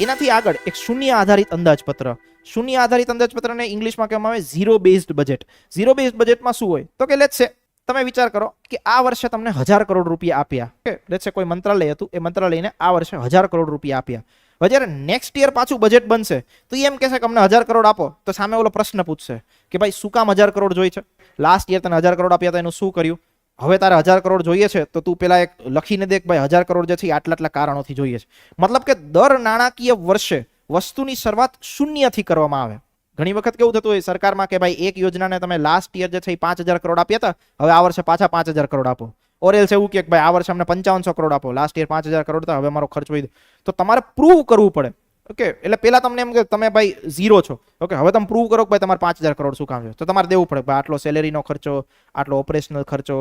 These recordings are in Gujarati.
એનાથી આગળ એક શૂન્ય આધારિત અંદાજપત્ર. શૂન્ય આધારિત અંદાજપત્રને ઇંગ્લિશમાં કહેવામાં આવે zero based budget zero based બજેટમાં શું હોય? તો કે લેટ્સ છે તમે વિચાર કરો કે આ વર્ષે તમને હજાર કરોડ રૂપિયા આપ્યા. કે લેટ્સ કોઈ મંત્રાલય હતું, એ મંત્રાલયને આ વર્ષે હજાર કરોડ રૂપિયા આપ્યા. હવે જ્યારે નેક્સ્ટ યર પાછું બજેટ બનશે, તો એમ કહેશે કે અમને હજાર કરોડ આપો. તો સામે ઓલો પ્રશ્ન પૂછશે કે ભાઈ શું કામ હજાર કરોડ જોઈ છે? લાસ્ટ યર તને હજાર કરોડ આપ્યા હતા એનું શું કર્યું? હવે તારે હજાર કરોડ જોઈએ છે, તો તું પેલા એક લખીને દેખ ભાઈ, હજાર કરોડ જે છે આટલા આટલા કારણોથી જોઈએ છે. મતલબ કે દર નાણાકીય વર્ષે વસ્તુની શરૂઆત શૂન્યથી કરવામાં આવે. ઘણી વખત કેવું થતું હોય, સરકારમાં કે ભાઈ, એક યોજનાને તમે લાસ્ટ યર જે છે એ પાંચ હજાર કરોડ આપ્યા હતા, હવે આ વર્ષે પાછા પાંચ હજાર કરોડ આપો. ઓરેલ્સ એવું કે ભાઈ, આ વર્ષે અમને પંચાવનસો કરોડ આપો. લાસ્ટ યર પાંચ હજાર કરોડ હતા, હવે મારો ખર્ચ વધી તો તમારે પ્રૂવ કરવું પડે. ઓકે એટલે પેલા તમને એમ કે તમે ભાઈ ઝીરો છો. ઓકે હવે તમે પ્રૂવ કરો કે ભાઈ, તમારે પાંચ હજાર કરોડ શું કામ છે? તો તમારે દેવું પડે ભાઈ, આટલો સેલેરીનો ખર્ચો, આટલો ઓપરેશનલ ખર્ચો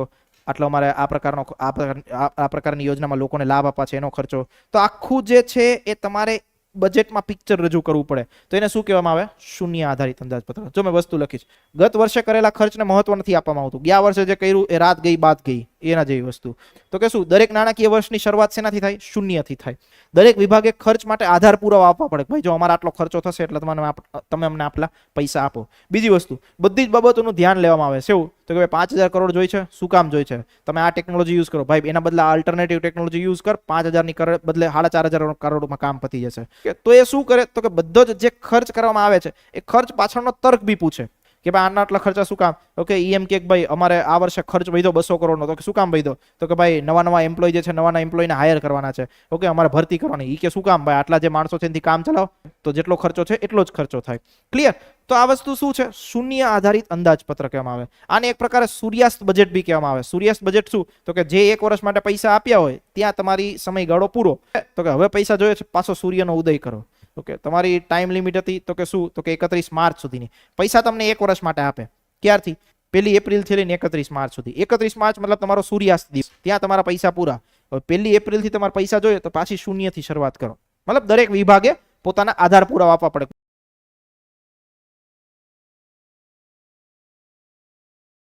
આટલો અમારે આ પ્રકારનો આ પ્રકાર- આ પ્રકારની યોજનામાં લોકોને લાભ આપવા છે, એનો ખર્ચો. તો આખું જે છે એ તમારે બજેટમાં પિક્ચર રજૂ કરવું પડે. તો એને શું કહેવામાં આવે? શૂન્ય આધારિત અંદાજપત્ર. જો મેં વસ્તુ લખીશ ગત વર્ષે કરેલા ખર્ચને મહત્વ નથી આપવામાં આવતું. ગયા વર્ષે જે કર્યું એ રાત ગઈ, બાદ ગઈ. એના જેવી વસ્તુ. તો કે શું? દરેક નાણાકીય વર્ષની શરૂઆત શેનાથી થાય? શૂન્યથી થાય. દરેક વિભાગે ખર્ચ માટે આધાર પુરાવા આપવા પડે ભાઈ જો અમારા આટલો ખર્ચો થશે એટલે તમને તમે અમને આટલા પૈસા આપો. બીજી વસ્તુ, બધી જ બાબતોનું ધ્યાન લેવામાં આવે છે. એવું? તો કે ભાઈ પાંચ હજાર કરોડ જોઈ છે, શું કામ જોઈ છે? તમે આ ટેકનોલોજી યુઝ કરો. ભાઈ એના બદલે આલ્ટરનેટિવ ટેકનોલોજી યુઝ કર, પાંચ હજારની બદલે સાડા ચાર હજાર કરોડમાં કામ પતી જશે. તો એ શું કરે? તો કે બધો જ જે ખર્ચ કરવામાં આવે છે, એ ખર્ચ પાછળનો તર્ક બી પૂછે. કે ભાઈ આના આટલા ખર્ચા શું કામ? ઓકે ઈ એમ કે ભાઈ અમારે આ વર્ષે ખર્ચ વધ્યો બસો કરોડનો. તો કે શું કામ વધ્યો? તો કે ભાઈ નવા નવા એમ્પ્લોય જે છે, નવા એમ્પ્લોયને હાયર કરવાના છે. ઓકે અમારે ભરતી કરવાની. એ કે શું કામ? ભાઈ આટલા જે માણસો છે, એનાથી કામ ચલાવો. તો જેટલો ખર્ચો છે, એટલો જ ખર્ચો થાય. ક્લિયર તો આ વસ્તુ શું છે? શૂન્ય આધારિત અંદાજપત્ર કહેવામાં આવે. આને એક પ્રકારે સૂર્યાસ્ત બજેટ બી કહેવામાં આવે. સૂર્યાસ્ત બજેટ શું? તો કે જે એક વર્ષ માટે પૈસા આપ્યા હોય, ત્યાં તમારી સમયગાળો પૂરો. તો કે હવે પૈસા જોઈએ છે, પાછો સૂર્યનો ઉદય કરો. ઓકે તમારી ટાઈમ લિમિટ હતી, તો કે શું? તો કે એકત્રીસ માર્ચ સુધીની. પૈસા તમને એક વર્ષ માટે આપે. ક્યારથી? પહેલી એપ્રિલથી લઈને એકત્રીસ માર્ચ સુધી. એકત્રીસ માર્ચ મતલબ તમારો સૂર્યાસ્ત દિવસ. ત્યાં તમારા પૈસા પૂરા. હવે પહેલી એપ્રિલથી તમારે પૈસા જોઈએ તો પાછી શૂન્યથી શરૂઆત કરો. મતલબ દરેક વિભાગે પોતાના આધાર પુરાવા આપવા પડે.